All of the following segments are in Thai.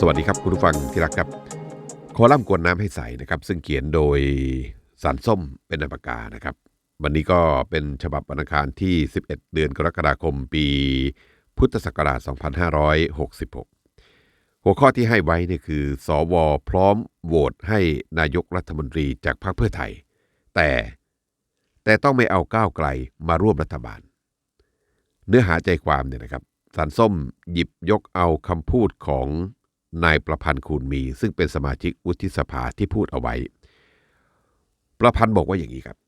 สวัสดีครับคุณผู้ฟังที่รักครับคอลัมน์กวนน้ำให้ใสนะครับ ซึ่งเขียนโดยสารส้มเป็นนามปากกานะครับ วันนี้ก็เป็นฉบับวันอังคารที่ 11 เดือนกรกฎาคมปีพุทธศักราช 2566 หัวข้อที่ให้ไว้เนี่ยคือ สวพร้อมโหวตให้นายกรัฐมนตรีจากพรรคเพื่อไทย แต่แต่ต้องไม่เอาก้าวไกลมาร่วมรัฐบาล เนื้อหาใจความเนี่ยนะครับสารส้มหยิบยกเอาคำพูดของ นายประพันธ์คูณมี ซึ่งเป็นสมาชิกวุฒิสภาที่พูดเอาไว้ ประพันธ์บอกว่าอย่างนี้ครับ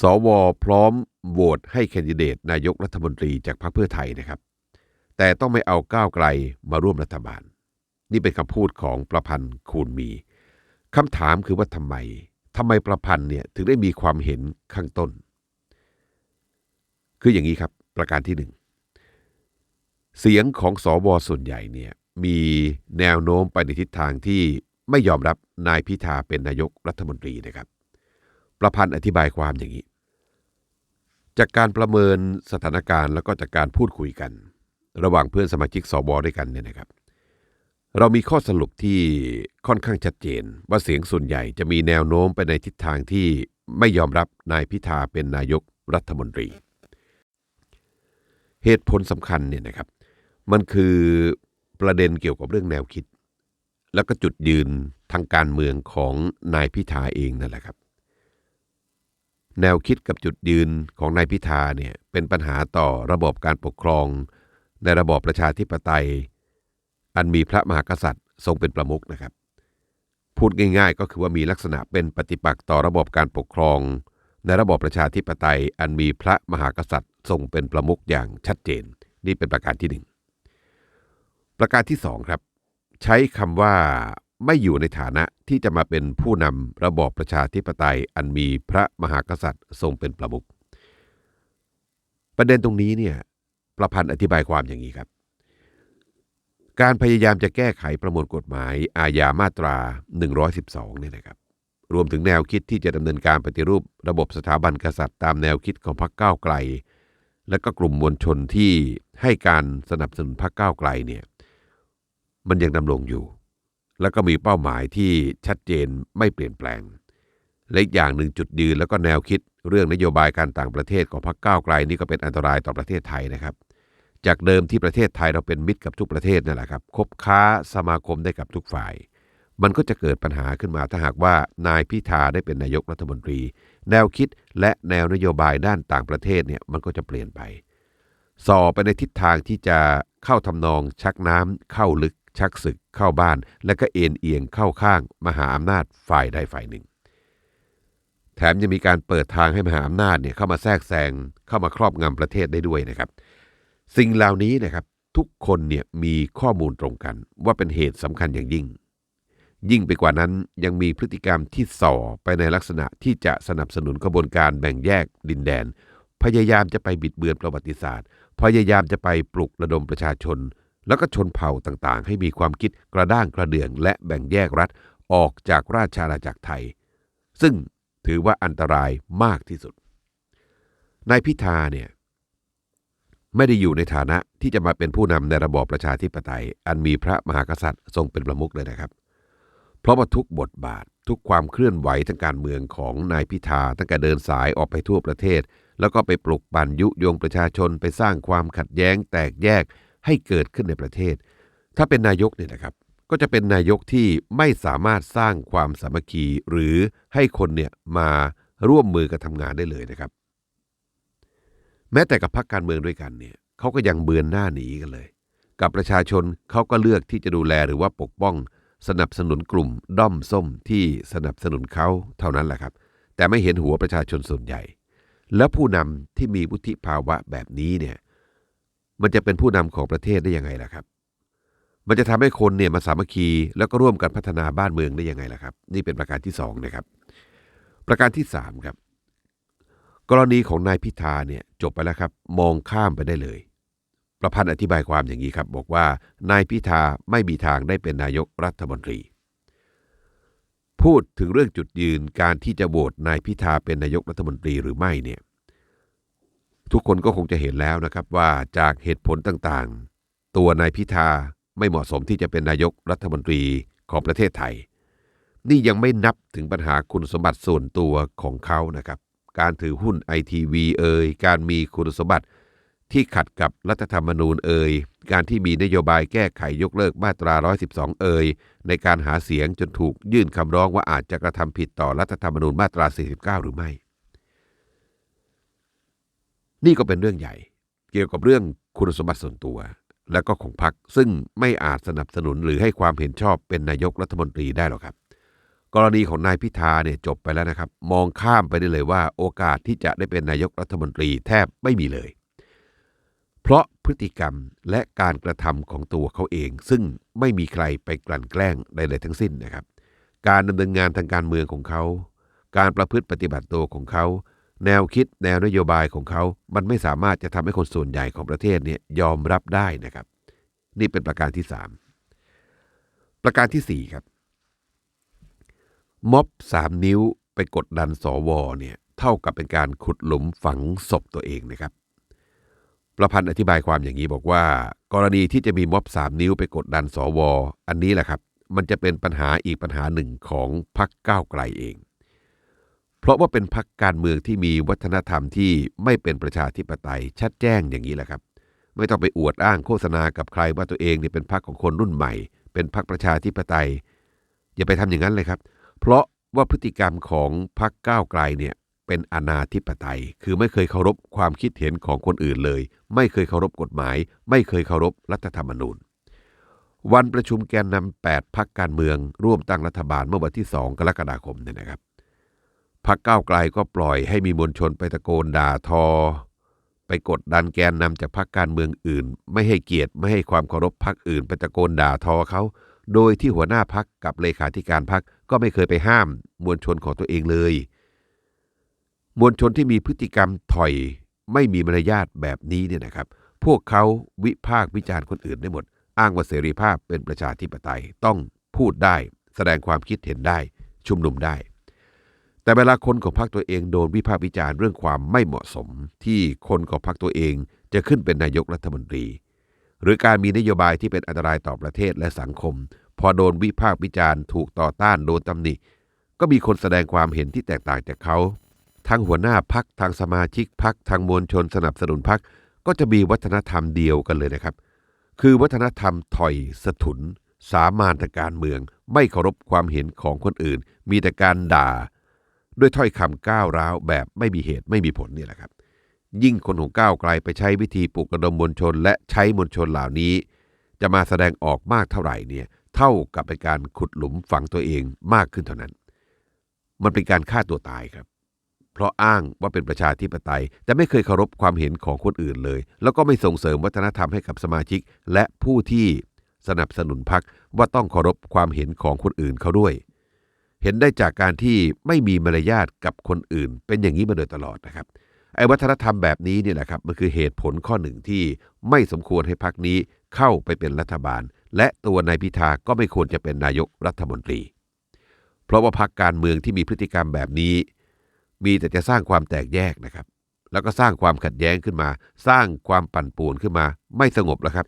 สวพร้อมโหวตให้แคนดิเดตนายกรัฐมนตรีจากพรรคเพื่อไทยนะครับ แต่ต้องไม่เอาก้าวไกลมาร่วมรัฐบาล นี่เป็นคำพูดของประพันธ์คูณมีคำถามคือว่าทำไมทำไมประพันธ์เนี่ยถึงได้มีความเห็นข้างต้น คืออย่างนี้ครับ ประการที่หนึ่งเสียงของสอวส่วนใหญ่เนี่ย มีแนวโน้มไปในทิศทางที่ไม่ยอมรับนายพิธาเป็นนายกรัฐมนตรีนะครับ ประพันธ์อธิบายความอย่างนี้ จากการประเมินสถานการณ์แล้วก็จากการพูดคุยกัน ระหว่างเพื่อนสมาชิกสวด้วยกันเนี่ยนะครับ เรามีข้อสรุปที่ค่อนข้างชัดเจน ว่าเสียงส่วนใหญ่จะมีแนวโน้มไปในทิศทางที่ไม่ยอมรับนายพิธาเป็นนายกรัฐมนตรี เหตุผลสำคัญเนี่ยนะครับ มันคือ ประเด็นเกี่ยวกับเรื่องแนวคิด แล้วก็จุดยืนทางการเมืองของนายพิธาเองนั่นแหละครับ แนวคิดกับจุดยืนของนายพิธาเนี่ยเป็นปัญหาต่อระบบการปกครอง ในระบอบประชาธิปไตย อันมีพระมหากษัตริย์ทรงเป็นประมุขนะครับ พูดง่าย ๆ ก็คือว่ามีลักษณะเป็นปฏิปักษ์ต่อระบบการปกครอง ในระบอบประชาธิปไตย อันมีพระมหากษัตริย์ทรงเป็นประมุขอย่างชัดเจน นี่เป็นประการที่หนึ่ง ประการที่สองครับ ใช้คำว่าไม่อยู่ในฐานะที่จะมาเป็นผู้นำระบอบประชาธิปไตยอันมีพระมหากษัตริย์ทรงเป็นประมุขประเด็นตรงนี้เนี่ยประพันธ์อธิบายความอย่างนี้ครับ การพยายามจะแก้ไขประมวลกฎหมายอาญามาตรา 112เนี่ยนะครับ รวมถึงแนวคิดที่จะดำเนินการปฏิรูประบบสถาบันกษัตริย์ ตามแนวคิดของพรรคก้าวไกล และก็กลุ่มมวลชนที่ให้การสนับสนุนพรรคก้าวไกลเนี่ย มันยังดำรงอยู่ แล้วก็มีเป้าหมายที่ชัดเจนไม่เปลี่ยนแปลงและอีกอย่างหนึ่งจุดยืนแล้วก็แนวคิดเรื่องนโยบายการต่างประเทศของพรรคก้าวไกลนี่ก็เป็นอันตรายต่อประเทศไทยนะครับ จากเดิมที่ประเทศไทยเราเป็นมิตรกับทุกประเทศนั่นแหละครับคบค้าสมาคมได้กับทุกฝ่าย มันก็จะเกิดปัญหาขึ้นมาถ้าหากว่านายพิธาได้เป็นนายกรัฐมนตรี แนวคิดและแนวนโยบายด้านต่างประเทศเนี่ยมันก็จะเปลี่ยนไปสอไปในทิศทางที่จะเข้าทำนองชักน้ำเข้าลึก ชักศึกเข้าบ้านและก็เอ็นเอียงเข้าข้างมหาอำนาจฝ่ายใดฝ่ายหนึ่ง แถมยังมีการเปิดทางให้มหาอำนาจเนี่ยเข้ามาแทรกแซงเข้ามาครอบงำประเทศได้ด้วยนะครับ สิ่งเหล่านี้นะครับทุกคนเนี่ยมีข้อมูลตรงกันว่าเป็นเหตุสำคัญอย่างยิ่ง ยิ่งไปกว่านั้นยังมีพฤติกรรมที่ส่อไปในลักษณะที่จะสนับสนุนกระบวนการแบ่งแยกดินแดน พยายามจะไปบิดเบือนประวัติศาสตร์ พยายามจะไปปลุกระดมประชาชน แล้วก็ชนเผ่าต่างๆ ให้มีความคิดกระด้างกระเดื่องและแบ่งแยกรัฐออกจากราชอาณาจักรไทย ซึ่งถือว่าอันตรายมากที่สุดนายพิธาเนี่ยไม่ได้อยู่ในฐานะที่จะมาเป็นผู้นำในระบอบประชาธิปไตย อันมีพระมหากษัตริย์ทรงเป็นประมุขเลยนะครับ เพราะว่าทุกบทบาททุกความเคลื่อนไหวทางการเมืองของนายพิธาตั้งแต่เดินสายออกไปทั่วประเทศ แล้วก็ไปปลุกปั่นยุยงประชาชนไปสร้างความขัดแย้งแตกแยก ให้เกิดขึ้นในประเทศ ถ้าเป็นนายกเนี่ยนะครับ ก็จะเป็นนายกที่ไม่สามารถสร้างความสามัคคี หรือให้คนเนี่ยมาร่วมมือกันทำงานได้เลยนะครับ แม้แต่กับพรรคการเมืองด้วยกันเนี่ยเขาก็ยังเบือนหน้าหนีกันเลย กับประชาชนเขาก็เลือกที่จะดูแลหรือว่าปกป้อง สนับสนุนกลุ่มด้อมส้มที่สนับสนุนเขาเท่านั้นแหละครับ แต่ไม่เห็นหัวประชาชนส่วนใหญ่ แล้วผู้นำที่มีวุฒิภาวะแบบนี้เนี่ย มันจะเป็นผู้นำของประเทศได้ยังไงล่ะครับ มันจะทำให้คนเนี่ยมาสามัคคีแล้วก็ร่วมกันพัฒนาบ้านเมืองได้ยังไงล่ะครับ นี่เป็นประการที่สองนะครับ ประการที่สามครับ กรณีของนายพิธาเนี่ยจบไปแล้วครับ มองข้ามไปได้เลย ประพันธ์อธิบายความอย่างนี้ครับ บอกว่านายพิธาไม่มีทางได้เป็นนายกรัฐมนตรี พูดถึงเรื่องจุดยืนการที่จะโหวตนายพิธาเป็นนายกรัฐมนตรีหรือไม่เนี่ย ทุกคนก็คงจะเห็นแล้วนะครับว่าจากเหตุผลต่างๆ ตัวนายพิธาไม่เหมาะสมที่จะเป็นนายกรัฐมนตรีของประเทศไทย นี่ยังไม่นับถึงปัญหาคุณสมบัติส่วนตัวของเขานะครับ การถือหุ้นไอทีวีเอ่ยการมีคุณสมบัติที่ขัดกับรัฐธรรมนูญเอ่ยการที่มีนโยบายแก้ไขยกเลิกมาตรา 112 เอ่ยในการหาเสียงจนถูกยื่นคำร้องว่าอาจจะกระทำผิดต่อรัฐธรรมนูญมาตรา 49 หรือไม่ นี่ก็เป็นเรื่องใหญ่ เกี่ยวกับเรื่องคุณสมบัติส่วนตัว และก็ของพรรคซึ่งไม่อาจสนับสนุนหรือให้ความเห็นชอบเป็นนายกรัฐมนตรีได้หรอกครับ กรณีของนายพิธาเนี่ยจบไปแล้วนะครับ มองข้ามไปได้เลยว่าโอกาสที่จะได้เป็นนายกรัฐมนตรีแทบไม่มีเลย เพราะพฤติกรรมและการกระทำของตัวเขาเอง ซึ่งไม่มีใครไปกลั่นแกล้งใดๆทั้งสิ้นนะครับ การดำเนินงานทางการเมืองของเขา การประพฤติปฏิบัติตัวของเขา แนวคิดแนวนโยบายของเขา มันไม่สามารถจะทำให้คนส่วนใหญ่ของประเทศเนี่ยยอมรับได้นะครับ นี่เป็นประการที่สามประการที่สี่ครับ ม็อบสามนิ้วไปกดดันสวเนี่ยเท่ากับเป็นการขุดหลุมฝังศพตัวเองนะครับ ประพันธ์อธิบายความอย่างนี้บอกว่า กรณีที่จะมีม็อบสามนิ้วไปกดดันสว อันนี้แหละครับ มันจะเป็นปัญหาอีกปัญหาหนึ่งของพรรคก้าวไกลเอง เพราะว่าเป็นพรรคการเมืองที่มีวัฒนธรรมที่ไม่เป็นประชาธิปไตยชัดแจ้งอย่างนี้แหละครับ ไม่ต้องไปอวดอ้างโฆษณากับใครว่าตัวเองเนี่ยเป็นพรรคของคนรุ่นใหม่ เป็นพรรคประชาธิปไตย อย่าไปทำอย่างนั้นเลยครับ เพราะว่าพฤติกรรมของพรรคก้าวไกลเนี่ยเป็นอนาธิปไตย คือไม่เคยเคารพความคิดเห็นของคนอื่นเลย ไม่เคยเคารพกฎหมาย ไม่เคยเคารพรัฐธรรมนูญ วันประชุมแกนนำ8พักการเมืองร่วมตั้งรัฐบาลเมื่อวันที่ 2 กรกฎาคมเนี่ยนะครับ พักก้าวไกลก็ปล่อยให้มีมวลชนไปตะโกนด่าทอ ไปกดดันแกนนำจากพักการเมืองอื่น ไม่ให้เกียรติไม่ให้ความเคารพพักอื่น ไปตะโกนด่าทอเขา โดยที่หัวหน้าพักกับเลขาธิการพักก็ไม่เคยไปห้ามมวลชนของตัวเองเลย มวลชนที่มีพฤติกรรมถอยไม่มีมารยาทแบบนี้เนี่ยนะครับ พวกเขาวิพากษ์วิจารณ์คนอื่นได้หมด อ้างว่าเสรีภาพเป็นประชาธิปไตยต้องพูดได้ แสดงความคิดเห็นได้ ชุมนุมได้ แต่เวลาคนของพรรคตัวเองโดนวิพากษ์วิจารณ์เรื่องความไม่เหมาะสม ที่คนของพรรคตัวเองจะขึ้นเป็นนายกรัฐมนตรี หรือการมีนโยบายที่เป็นอันตรายต่อประเทศและสังคม พอโดนวิพากษ์วิจารณ์ถูกต่อต้านโดนตำหนิ ก็มีคนแสดงความเห็นที่แตกต่างจากเขาทางหัวหน้าพักทางสมาชิกพักทางมวลชนสนับสนุนพักก็จะมีวัฒนธรรมเดียวกันเลยนะครับ คือวัฒนธรรมถอยสะทุน สามานทางการเมือง ไม่เคารพความเห็นของคนอื่น มีแต่การด่า ด้วยถ้อยคำก้าวร้าวแบบไม่มีเหตุไม่มีผลนี่แหละครับ ยิ่งคนของก้าวไกลไปใช้วิธีปลุกระดมมวลชน และใช้มวลชนเหล่านี้ จะมาแสดงออกมากเท่าไหร่เนี่ยเท่ากับเป็นการขุดหลุมฝังตัวเองมากขึ้นเท่านั้น มันเป็นการฆ่าตัวตายครับ เพราะอ้างว่าเป็นประชาธิปไตย แต่ไม่เคยเคารพความเห็นของคนอื่นเลย แล้วก็ไม่ส่งเสริมวัฒนธรรมให้กับสมาชิก และผู้ที่สนับสนุนพรรคว่าต้องเคารพความเห็นของคนอื่นเขาด้วย เห็นได้จากการที่ไม่มีมารยาทกับคนอื่น เป็นอย่างนี้มาโดยตลอดนะครับไอ้วัฒนธรรมแบบนี้เนี่ยแหละครับมันคือเหตุผลข้อหนึ่งที่ไม่สมควรให้พรรคนี้เข้าไปเป็นรัฐบาล และตัวนายพิธาก็ไม่ควรจะเป็นนายกรัฐมนตรี เพราะว่าพรรคการเมืองที่มีพฤติกรรมแบบนี้ มีแต่จะสร้างความแตกแยกนะครับ แล้วก็สร้างความขัดแย้งขึ้นมา สร้างความปั่นป่วนขึ้นมา ไม่สงบแล้วครับ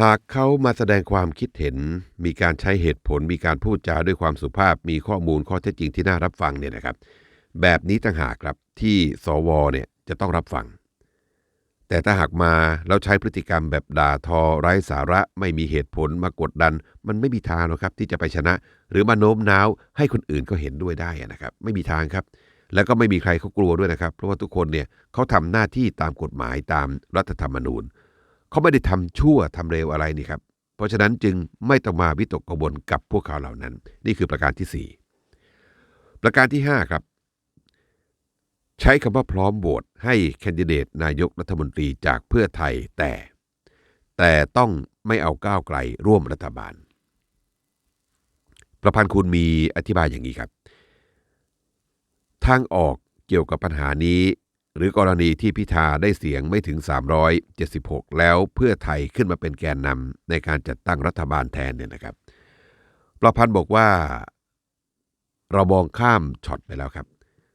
หากเขามาแสดงความคิดเห็น มีการใช้เหตุผล มีการพูดจาด้วยความสุภาพ มีข้อมูลข้อเท็จจริงที่น่ารับฟังเนี่ยนะครับ แบบนี้ต่างหากครับที่สวเนี่ยจะต้องรับฟัง แต่ถ้าหากมาแล้วใช้พฤติกรรมแบบด่าทอไร้สาระไม่มีเหตุผลมากดดัน มันไม่มีทางหรอกครับที่จะไปชนะ หรือมาโน้มน้าวให้คนอื่นก็เห็นด้วยได้นะครับ ไม่มีทางครับ แล้วก็ไม่มีใครเขากลัวด้วยนะครับ เพราะว่าทุกคนเนี่ยเขาทำหน้าที่ตามกฎหมายตามรัฐธรรมนูญ เขาไม่ได้ทำชั่วทำเร็วอะไรนี่ครับ เพราะฉะนั้นจึงไม่ต้องมาวิตกกังวลกับพวกเขาเหล่านั้น นี่คือประการที่ 4 ประการที่ 5 ครับ ใช้คำว่าพร้อมโหวตให้แคนดิเดตนายกรัฐมนตรีจากเพื่อไทยแต่ แต่ต้องไม่เอาก้าวไกลร่วมรัฐบาล ประพันธ์คุณมีอธิบายอย่างนี้ครับ ทางออกเกี่ยวกับปัญหานี้ หรือกรณีที่พิธาได้เสียงไม่ถึง 376 แล้วเพื่อไทยขึ้นมาเป็นแกนนำในการจัดตั้งรัฐบาลแทนเนี่ยนะครับ ประพันธ์บอกว่า เรามองข้ามช็อตไปแล้วครับ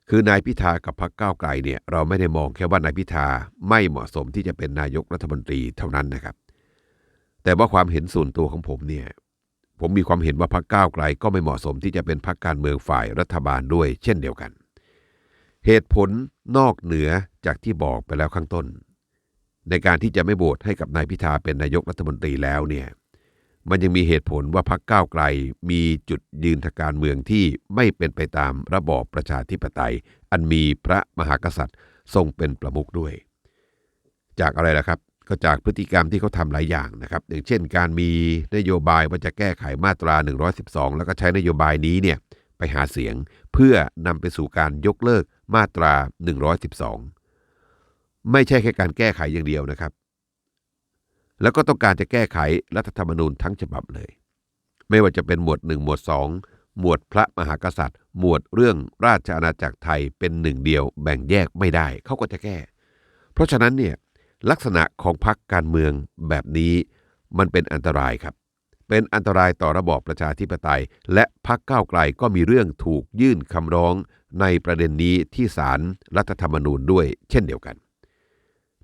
คือนายพิธากับพรรคก้าวไกลเนี่ยเราไม่ได้มองแค่ว่านายพิธาไม่เหมาะสมที่จะเป็นนายกรัฐมนตรีเท่านั้นนะครับ แต่ว่าความเห็นส่วนตัวของผมเนี่ยผมมีความเห็นว่าพรรคก้าวไกลก็ไม่เหมาะสมที่จะเป็นพรรคการเมืองฝ่ายรัฐบาลด้วย เช่นเดียวกัน เหตุผลนอกเหนือจากที่บอกไปแล้วข้างต้น ในการที่จะไม่โหวตให้กับนายพิธาเป็นนายกรัฐมนตรีแล้วเนี่ยมันยังมีเหตุผลว่าพรรคก้าวไกลมีจุดยืนทางการเมืองที่ไม่เป็นไปตามระบอบประชาธิปไตย อันมีพระมหากษัตริย์ทรงเป็นประมุขด้วย จากอะไรล่ะครับ ก็จากพฤติกรรมที่เขาทำหลายอย่างนะครับ อย่างเช่น การมีนโยบายว่าจะแก้ไขมาตรา 112 แล้วก็ใช้นโยบายนี้เนี่ยไปหาเสียงเพื่อนำไปสู่การยกเลิก มาตรา 112 ไม่ใช่แค่การแก้ไขอย่างเดียวนะครับ แล้วก็ต้องการจะแก้ไขรัฐธรรมนูญทั้งฉบับเลย ไม่ว่าจะเป็นหมวด 1 หมวด 2 หมวดพระมหากษัตริย์ หมวดเรื่องราชอาณาจักรไทยเป็นหนึ่งเดียว แบ่งแยกไม่ได้เขาก็จะแก้ เพราะฉะนั้นเนี่ยลักษณะของพรรคการเมืองแบบนี้มันเป็นอันตรายครับ เป็นอันตรายต่อระบอบประชาธิปไตย และพรรคก้าวไกลก็มีเรื่องถูกยื่นคำร้อง ในประเด็นนี้ที่ศาลรรัฐธรรมนูญด้วยเช่นเดียวกัน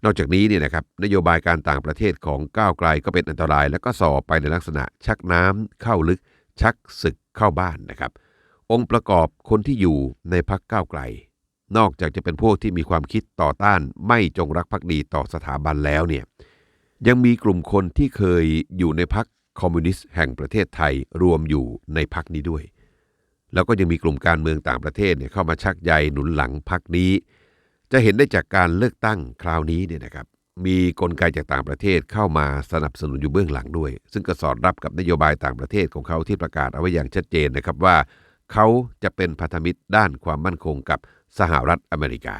นอกจากนี้เนี่ยนะครับนโยบายการต่างประเทศของก้าวไกลก็เป็นอันตราย และก็ส่อไปในลักษณะชักน้ำเข้าลึก ชักศึกเข้าบ้านนะครับ องค์ประกอบคนที่อยู่ในพรรคก้าวไกล นอกจากจะเป็นพวกที่มีความคิดต่อต้านไม่จงรักภักดีต่อสถาบันแล้วเนี่ยยังมีกลุ่มคนที่เคยอยู่ในพรรคอมมิวนิสต์แห่งประเทศไทยรวมอยู่ในพรรคนี้ด้วย แล้วก็ยังมีกลุ่มการเมืองต่างประเทศเนี่ยเข้ามาชักใยหนุนหลังพรรคนี้ จะเห็นได้จากการเลือกตั้งคราวนี้เนี่ยนะครับมีกลไกจากต่างประเทศเข้ามาสนับสนุนอยู่เบื้องหลังด้วย ซึ่งก็สอดรับกับนโยบายต่างประเทศของเขาที่ประกาศเอาไว้อย่างชัดเจนนะครับว่า เขาจะเป็นพันธมิตรด้านความมั่นคงกับสหรัฐอเมริกา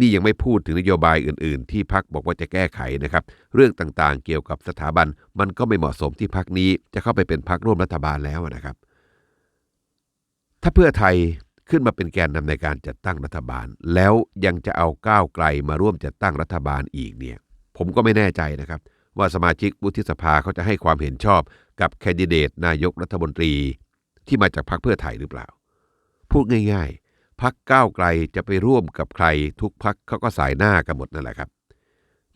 นี่ยังไม่พูดถึงนโยบายอื่น ๆ ที่พักบอกว่าจะแก้ไขนะครับ เรื่องต่างๆ เกี่ยวกับสถาบันมันก็ไม่เหมาะสมที่พักนี้จะเข้าไปเป็นพักร่วมรัฐบาลแล้วนะครับ ถ้าเพื่อไทยขึ้นมาเป็นแกนนำในการจัดตั้งรัฐบาล แล้วยังจะเอาก้าวไกลมาร่วมจัดตั้งรัฐบาลอีกเนี่ย ผมก็ไม่แน่ใจนะครับ ว่าสมาชิกวุฒิสภาเขาจะให้ความเห็นชอบกับแคนดิเดตนายกรัฐมนตรีที่มาจากพรรคเพื่อไทยหรือเปล่า พูดง่าย ๆ พักก้าวไกลจะไปร่วมกับใคร ทุกพักเขาก็สายหน้ากันหมดนั่นแหละครับ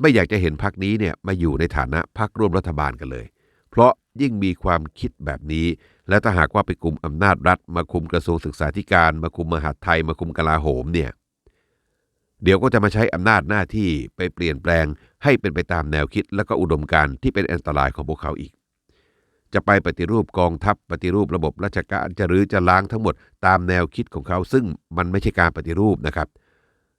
ไม่อยากจะเห็นพักนี้เนี่ยมาอยู่ในฐานะพักร่วมรัฐบาลกันเลย เพราะ ยิ่งมีความคิดแบบนี้ และถ้าหากว่าไปกลุ่มอำนาจรัฐ มาคุมกระทรวงศึกษาธิการ มาคุมมหาดไทย มาคุมกลาโหมเนี่ยเดี๋ยวก็จะมาใช้อำนาจหน้าที่ไปเปลี่ยนแปลง ให้เป็นไปตามแนวคิดและก็อุดมการณ์ที่เป็นอันตรายของพวกเขาอีก จะไปปฏิรูปกองทัพปฏิรูประบบราชการจะหรือจะล้างทั้งหมดตามแนวคิดของเขา ซึ่งมันไม่ใช่การปฏิรูปนะครับ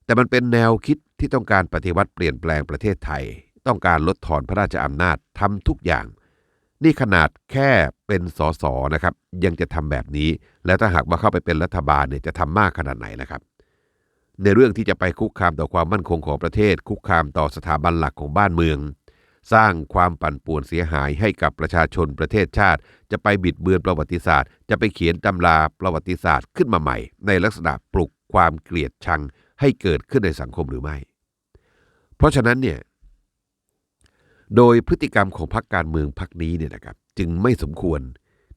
แต่มันเป็นแนวคิดที่ต้องการปฏิวัติเปลี่ยนแปลงประเทศไทย ต้องการลดถอนพระราชอำนาจทำทุกอย่าง นี่ขนาดแค่เป็นสสนะครับ ยังจะทำแบบนี้ แล้วถ้าหากว่าเข้าไปเป็นรัฐบาลเนี่ยจะทำมากขนาดไหนนะครับ ในเรื่องที่จะไปคุกคามต่อความมั่นคงของประเทศ คุกคามต่อสถาบันหลักของบ้านเมือง สร้างความปั่นป่วนเสียหายให้กับประชาชนประเทศชาติ จะไปบิดเบือนประวัติศาสตร์ จะไปเขียนตำราประวัติศาสตร์ขึ้นมาใหม่ ในลักษณะปลุกความเกลียดชังให้เกิดขึ้นในสังคมหรือไม่ เพราะฉะนั้นเนี่ย โดยพฤติกรรมของพรรคการเมืองพรรคนี้เนี่ยนะครับจึงไม่สมควร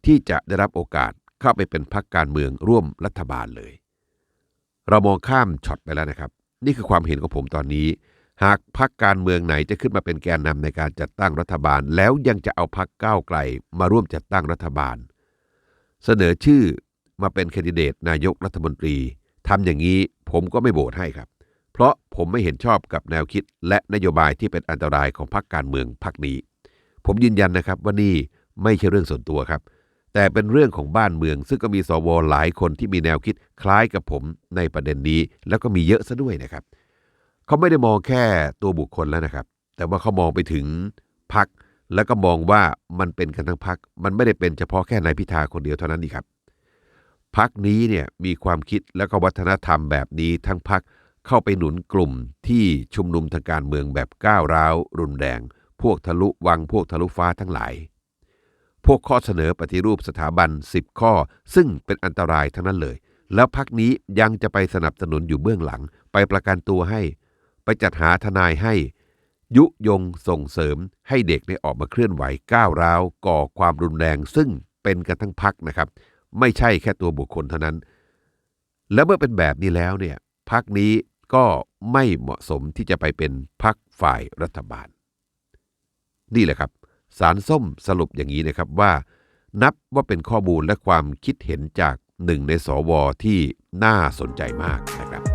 ที่จะได้รับโอกาสเข้าไปเป็นพรรคการเมืองร่วมรัฐบาลเลย เรามองข้ามช็อตไปแล้วนะครับ นี่คือความเห็นของผมตอนนี้ หากพรรคการเมืองไหนจะขึ้นมาเป็นแกนนำในการจัดตั้งรัฐบาล แล้วยังจะเอาพรรคก้าวไกลมาร่วมจัดตั้งรัฐบาล เสนอชื่อมาเป็นแคนดิเดตนายกรัฐมนตรีทำอย่างนี้ผมก็ไม่โหวตให้ครับ เพราะผมไม่เห็นชอบกับแนวคิดและนโยบายที่เป็นอันตรายของพรรคการเมืองพรรคนี้ ผมยืนยันนะครับว่านี่ไม่ใช่เรื่องส่วนตัวครับ แต่เป็นเรื่องของบ้านเมือง ซึ่งก็มีสวหลายคนที่มีแนวคิดคล้ายกับผมในประเด็นนี้ แล้วก็มีเยอะซะด้วยนะครับ เขาไม่ได้มองแค่ตัวบุคคลแล้วนะครับ แต่ว่าเขามองไปถึงพักแล้วก็มองว่ามันเป็นกันทั้งพัก มันไม่ได้เป็นเฉพาะแค่นายพิธาคนเดียวเท่านั้นนี่ครับพักนี้เนี่ยมีความคิดและก็วัฒนธรรมแบบนี้ทั้งพัก เข้าไปหนุนกลุ่มที่ชุมนุมทางการเมืองแบบก้าวร้าว รุนแรง พวกทะลุวังพวกทะลุฟ้าทั้งหลาย พวกข้อเสนอปฏิรูปสถาบัน 10 ข้อ ซึ่งเป็นอันตรายทั้งนั้นเลย แล้วพักนี้ยังจะไปสนับสนุนอยู่เบื้องหลัง ไปประกันตัวให้ ไปจัดหาทนายให้ ยุยงส่งเสริมให้เด็กได้ออกมาเคลื่อนไหวก้าวร้าว ก่อความรุนแรง ซึ่งเป็นกันทั้งพักนะครับ ไม่ใช่แค่ตัวบุคคลเท่านั้น แล้วเมื่อเป็นแบบนี้แล้วเนี่ยพักนี้ ก็ไม่เหมาะสมที่จะไปเป็นพักฝ่ายรัฐบาล นี่แหละครับสารส้มสรุปอย่างนี้นะครับว่า นับว่าเป็นข้อมูลและความคิดเห็นจากหนึ่งในสวที่น่าสนใจมากนะครับ